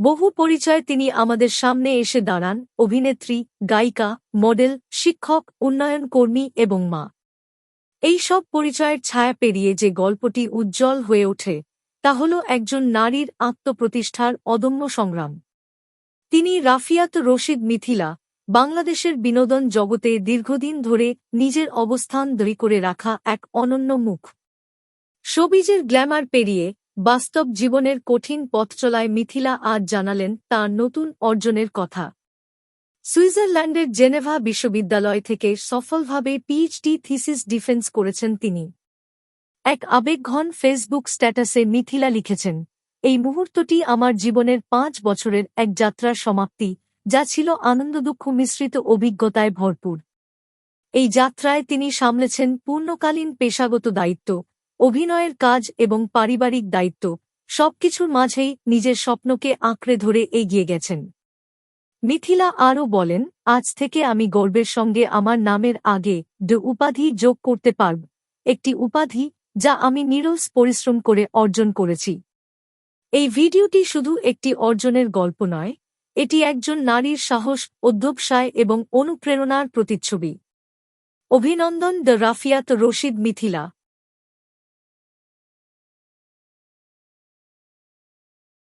বহু পরিচয় তিনি আমাদের সামনে এসে দাঁড়ান, অভিনেত্রী, গায়িকা, মডেল, শিক্ষক উন্নয়ন কর্মী এবং মা। এই সব পরিচয়ের ছায়া পেরিয়ে যে গল্পটি উজ্জ্বল হয়ে ওঠে, তা হল একজন নারীর আত্মপ্রতিষ্ঠার অদম্য সংগ্রাম। তিনি রাফিয়াত রশিদ মিথিলা, বাংলাদেশের বিনোদন জগতে দীর্ঘদিন ধরে নিজের অবস্থান দৃঢ় করে রাখা এক অনন্য মুখ। সবিজের গ্ল্যামার পেরিয়ে বাস্তব জীবনের কঠিন পথচলায় মিথিলা আজ জানালেন তার নতুন অর্জনের কথা। সুইজারল্যান্ডের জেনেভা বিশ্ববিদ্যালয় থেকে সফলভাবে পিএইচডি থিসিস ডিফেন্স করেছেন তিনি। এক আবেগঘন ফেসবুক স্ট্যাটাসে মিথিলা লিখেছেন, এই মুহূর্তটি আমার জীবনের পাঁচ বছরের এক যাত্রার সমাপ্তি, যা ছিল আনন্দ দুঃখ মিশ্রিত অভিজ্ঞতায় ভরপুর। এই যাত্রায় তিনি সামলেছেন পূর্ণকালীন পেশাগত দায়িত্ব অভিনয়ের কাজ এবং পারিবারিক দায়িত্ব সবকিছুর মাঝেই নিজের স্বপ্নকে আঁকড়ে ধরে এগিয়ে গেছেন। মিথিলা আরও বলেন, আজ থেকে আমি গর্বের সঙ্গে আমার নামের আগে ড উপাধি যোগ করতে পারব। একটি উপাধি যা আমি নিরস পরিশ্রম করে অর্জন করেছি। এই ভিডিওটি শুধু একটি অর্জনের গল্প নয়, এটি একজন নারীর সাহস অধ্যবসায় এবং অনুপ্রেরণার প্রতিচ্ছবি। অভিনন্দন দ্য রাফিয়াত রশিদ মিথিলা।